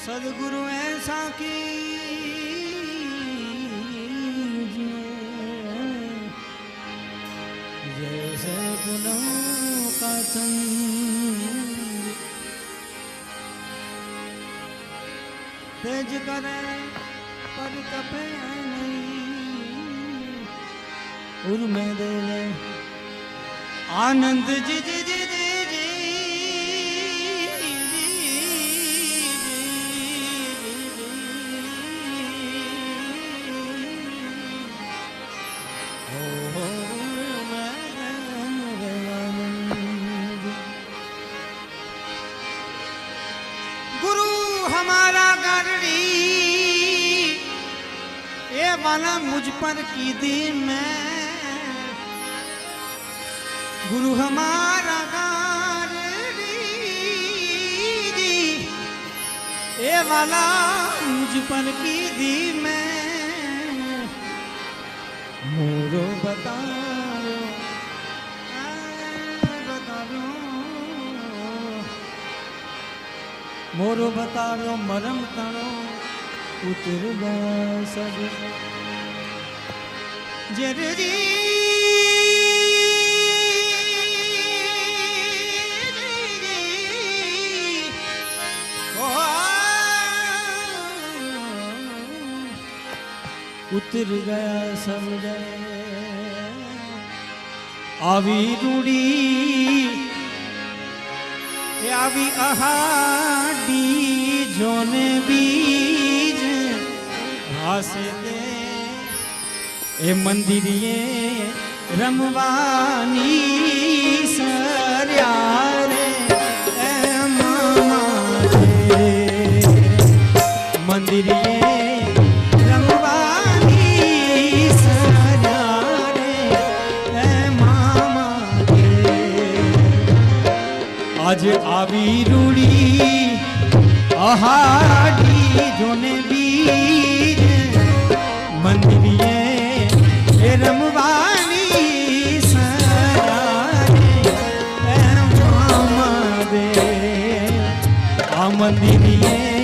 सदगुरु ऐसा की जैसे गुनों का संग तेज करे, पर कपे नहीं। उर्मे दे आनंद जी जी जी जी। वाला मुझ पर की दी मैं गुरु हमारा गारड़ी ये वाला मुझ पर की दी मैं મોરો બતાવ્યો મોરો બતાવ્યો મરમ તણો ઉતર સજ જરજી उतर गया सब जररी ઉતર ગયા સમજે આવી રૂડી એ આવી અહાડી જોને બીજ હાસે દે એ મંદિરીએ રમવાની આજે આવી રૂડી, અહાડી જોને બીજ. મંદિરીએ એ રમવાની સરારે એ મામા દે આ મંદિરીએ